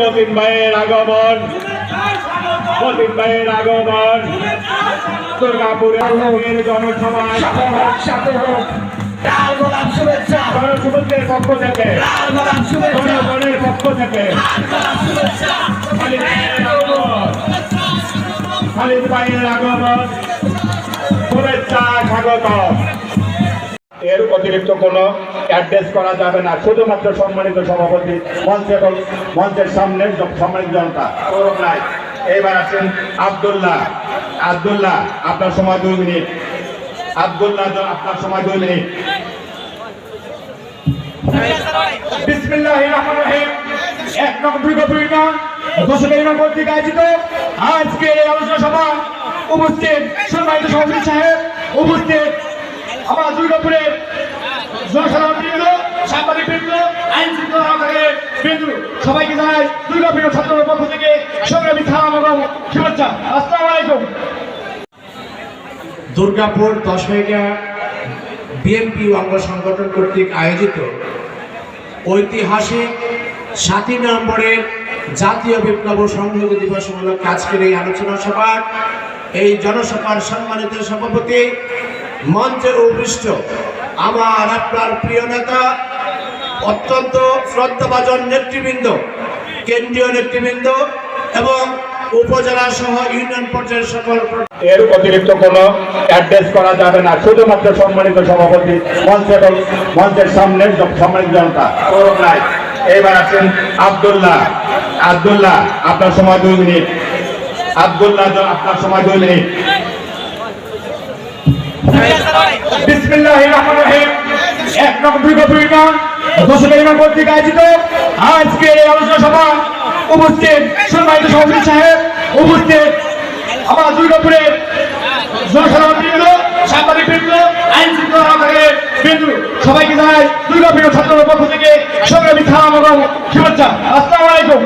মতিন ভাইয়ের আগমন। মতিন ভাইয়ের আগমন। দুর্গাপুরের শুভেচ্ছা। জনসমুদ্রের পক্ষ থেকে। জনগণের পক্ষ থেকে। খালিদ ভাইয়ের আগমন। শুভেচ্ছা স্বাগত এর অতিরিক্ত কোনো অ্যাড্রেস করা যাবে না। শুধুমাত্র সম্মানিত সভাপতি, মঞ্চে এবং মঞ্চের সামনে সম্মানিত জনতা। গৌরব রায়। এবার আছেন আব্দুল্লাহ। আব্দুল্লাহ, আপনার সময় দুই মিনিট। আব্দুল্লাহ আপনার সময় দুই মিনিট। আজকের এই আলোচনা সভা উপস্থিত সম্মানিত সভাপতি সাহেব, উপস্থিত আমার দুর্গাপুরের জনসাধারণ বৃন্দ, সাংবাদিক আইন শৃঙ্খলা থেকে আলাইকুম। দুর্গাপুর দশমিকা বিএনপি অঙ্গ সংগঠন কর্তৃক আয়োজিত ঐতিহাসিক সাতই নভেম্বরের জাতীয় বিপ্লব সংযোগ দিবস উপলক্ষে আজকের এই আলোচনা সভা এই জনসভার সম্মানিত সভাপতি মঞ্চে উপৃষ্ট আমার আপনার প্রিয় নেতা, অত্যন্ত শ্রদ্ধাভাজন নেতৃবৃন্দ, কেন্দ্রীয় নেতৃবৃন্দ এবং উপজেলা সহ ইউনিয়ন পর্যায়ের সকল এর অতিরিক্ত কোনো অ্যাড্রেস করা যাবে না, শুধুমাত্র সম্মানিত সভাপতি, মঞ্চে এবং মঞ্চের সামনে সম্মানিত জনতা। গৌরব এবার আছেন আব্দুল্লাহ। আব্দুল্লাহ, আপনার সময় দুই মিনিট। আব্দুল্লাহ, আপনার সময় দুই মিনিট। বিসমিল্লাহ রহমান রহিম। এক নং দুর্গা পূর্ণিমা ঘোষণা ইমাম কর্তৃক আয়োজিত। আজকের এই আলোচনা সভা উপস্থিত সম্মানিত সভাপতি সাহেব, উপস্থিত আমার দুর্গাপুরের জনসাধারণ বৃন্দ সাংবাদিক বৃন্দ আইন শৃঙ্খলা বৃন্দ। সবাইকে জানাই দুর্গাপুর ছাত্রের পক্ষ থেকে সংগ্রামী সালাম এবং শুভেচ্ছা। আসসালামু আলাইকুম।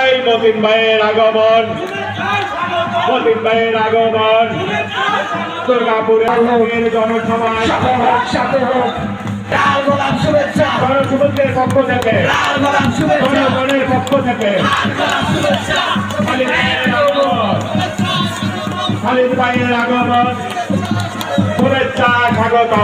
এই মতিন ভাইয়ের আগমন। মতিন ভাইয়ের আগমন দুর্গাপুরের জনসভায় সাথে হোক লাল গোলাপ শুভেচ্ছা। জনসমুদ্রের পক্ষ থেকে। লাল গোলাপ শুভেচ্ছা। জনগণের পক্ষ থেকে। খালিদ ভাইয়ের আগমন। শুভেচ্ছা স্বাগত